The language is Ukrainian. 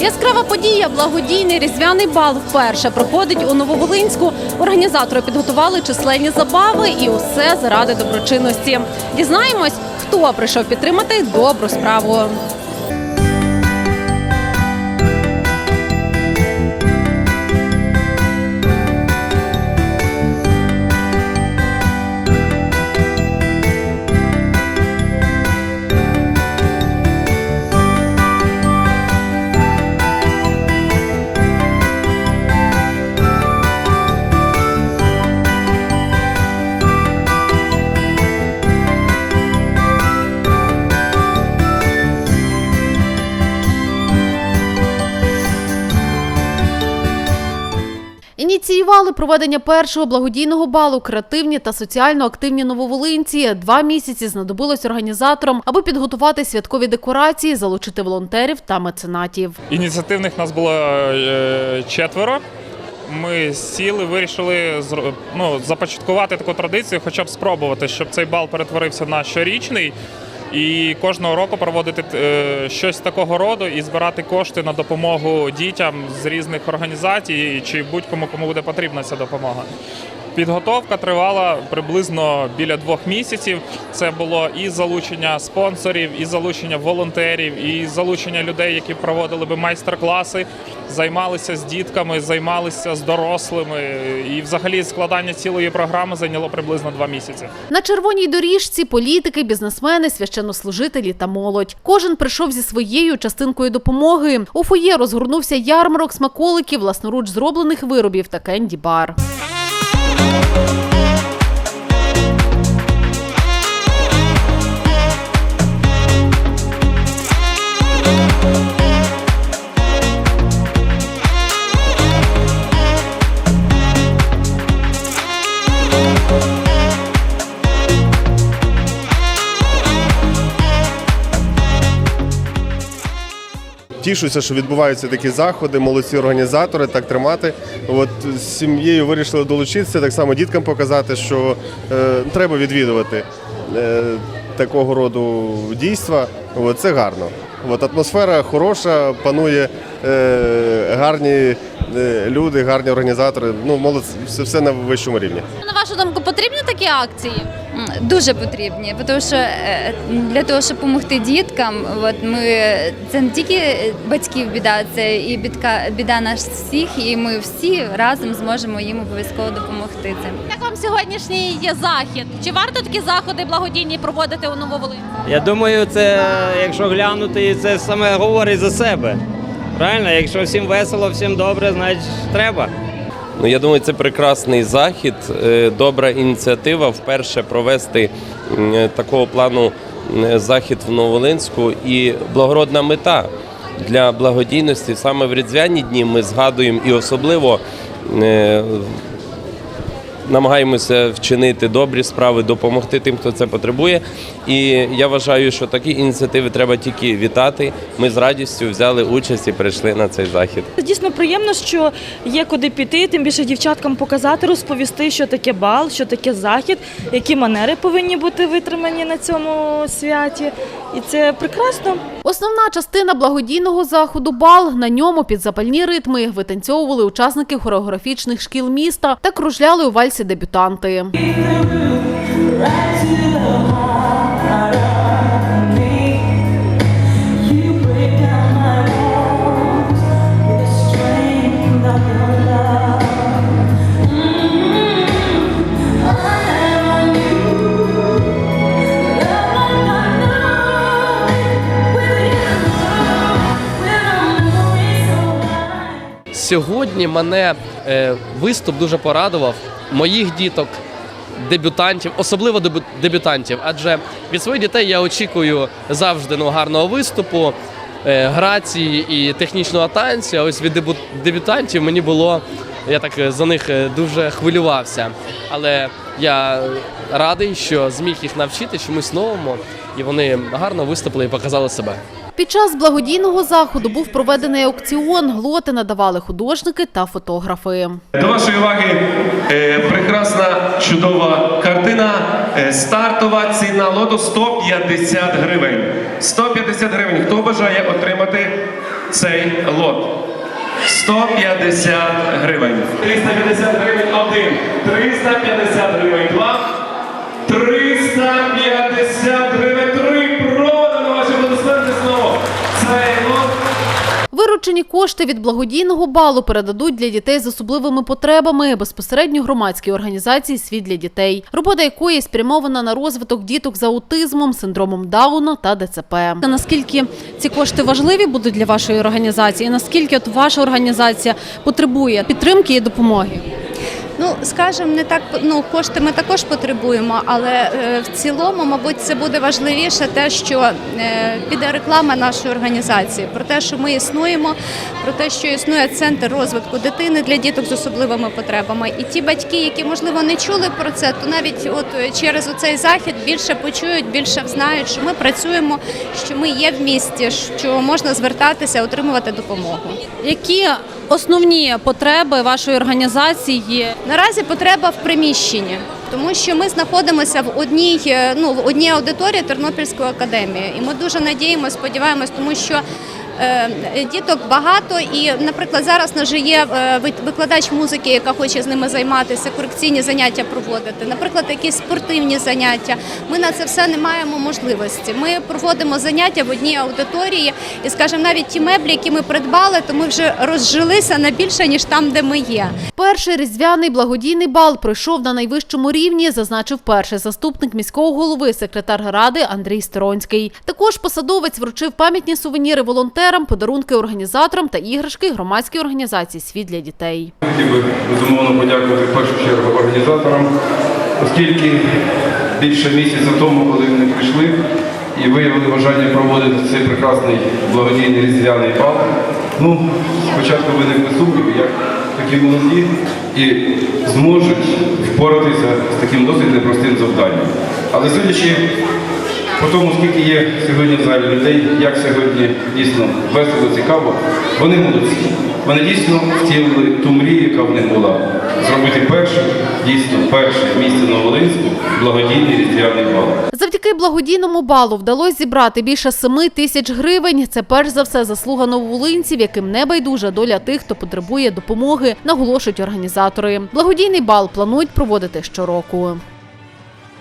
Яскрава подія, благодійний різдвяний бал вперше проходить у Нововолинську. Організатори підготували численні забави і усе заради доброчинності. Дізнаємось, хто прийшов підтримати добру справу. Ініціювали проведення першого благодійного балу креативні та соціально активні нововолинці. Два місяці знадобилось організаторам, аби підготувати святкові декорації, залучити волонтерів та меценатів. Ініціативних нас було е, четверо. Ми сіли, вирішили ну, започаткувати таку традицію, хоча б спробувати, щоб цей бал перетворився на щорічний. І кожного року проводити е, щось такого роду і збирати кошти на допомогу дітям з різних організацій чи будь-кому кому буде потрібна ця допомога. Підготовка тривала приблизно біля двох місяців. Це було і залучення спонсорів, і залучення волонтерів, і залучення людей, які проводили би майстер-класи, займалися з дітками, займалися з дорослими. І взагалі складання цілої програми зайняло приблизно два місяці. На червоній доріжці політики, бізнесмени, священнослужителі та молодь. Кожен прийшов зі своєю частинкою допомоги. У фоє розгорнувся ярмарок смаколиків, власноруч зроблених виробів та кенді-бар. Música Тішуся, що відбуваються такі заходи, молодці організатори, так тримати. От з сім'єю вирішили долучитися, так само діткам показати, що е, треба відвідувати е, такого роду дійства. От, це гарно. От, атмосфера хороша, панує е, гарні е, люди, гарні організатори. Ну, молодці, все, все на вищому рівні. На вашу думку, потрібні такі акції? Дуже потрібні, тому що е, для того, щоб допомогти діткам, от ми це не тільки батьків біда, це і бідка біда нас всіх, і ми всі разом зможемо їм обов'язково допомогти цим. Як вам сьогоднішній є захід? Чи варто такі заходи благодійні проводити у Нововолинську? Я думаю, це, якщо глянути, це саме говорить за себе. Правильно, якщо всім весело, всім добре, значить треба. Ну, я думаю, це прекрасний захід, е, добра ініціатива вперше провести е, такого плану захід в Новолинську і благородна мета для благодійності. Саме в різдвяні дні ми згадуємо і особливо е, намагаємося вчинити добрі справи, допомогти тим, хто це потребує. І я вважаю, що такі ініціативи треба тільки вітати. Ми з радістю взяли участь і прийшли на цей захід. Дійсно приємно, що є куди піти, тим більше дівчаткам показати, розповісти, що таке бал, що таке захід, які манери повинні бути витримані на цьому святі. І це прекрасно. Основна частина благодійного заходу бал. На ньому під запальні ритми витанцьовували учасники хореографічних шкіл міста та кружляли у вальсі дебютанти. Сьогодні мене е, виступ дуже порадував моїх діток, дебютантів, особливо дебю- дебютантів. Адже від своїх дітей я очікую завжди ну, гарного виступу, е, грації і технічного танцю. А ось від дебю- дебютантів мені було, я так е, за них дуже хвилювався. Але я радий, що зміг їх навчити чомусь новому, і вони гарно виступили і показали себе. Під час благодійного заходу був проведений аукціон. Лоти надавали художники та фотографи. До вашої уваги е, прекрасна чудова картина. Е, стартова ціна лоту 150 гривень. 150 гривень. Хто бажає отримати цей лот. 150 гривень. 350 гривень один. 350 гривень два. 350 гривень три. Продано ваші аплодисменти знову. Цей лот Виручені кошти від благодійного балу передадуть для дітей з особливими потребами безпосередньо громадській організації Світ для дітей, робота якої спрямована на розвиток діток з аутизмом, синдромом Дауна та ДЦП. Наскільки ці кошти важливі будуть для вашої організації? Наскільки от ваша організація потребує підтримки і допомоги? Ну, скажімо, не так ну кошти ми також потребуємо, але е, в цілому, мабуть, це буде важливіше те, що е, піде реклама нашої організації про те, що ми існуємо, про те, що існує центр розвитку дитини для діток з особливими потребами. І ті батьки, які можливо не чули про це, то навіть от через оцей захід більше почують, більше знають, що ми працюємо, що ми є в місті, що можна звертатися, отримувати допомогу. Які основні потреби вашої організації? Наразі потреба в приміщенні, тому що ми знаходимося в одній, е, ну, в одній аудиторії Тернопільської академії. І ми дуже надіємося, сподіваємось, тому що діток багато, і, наприклад, зараз в нас же є е, викладач музики, яка хоче з ними займатися, корекційні заняття проводити, наприклад, якісь спортивні заняття. Ми на це все не маємо можливості. Ми проводимо заняття в одній аудиторії, і, скажімо, навіть ті меблі, які ми придбали, то ми вже розжилися на більше ніж там, де ми є. Перший різдвяний благодійний бал пройшов на найвищому рівні, зазначив перший заступник міського голови, секретар ради Андрій Стеронський. Також посадовець вручив пам'ятні сувеніри волонтерам, подарунки організаторам та іграшки громадської організації Світ для дітей. Хотів би безумовно подякувати в першу чергу організаторам, оскільки більше місяця тому, коли вони прийшли і виявили бажання проводити цей прекрасний благодійний різдвяний бал, ну, спочатку виникли сумніви, як такі молоді і зможуть впоратися з таким досить непростим завданням. Але судячи по тому, скільки є сьогодні в залі людей, як сьогодні дійсно весело, цікаво, вони молодці. Вони дійсно втілили ту мрію, яка в них була. Зробити перший, дійсно перший в місті Новолинську благодійний різдвяний бал. Завдяки благодійному балу вдалося зібрати більше 7 тисяч гривень. Це перш за все заслуга нововолинців, яким не байдужа доля тих, хто потребує допомоги, наголошують організатори. Благодійний бал планують проводити щороку.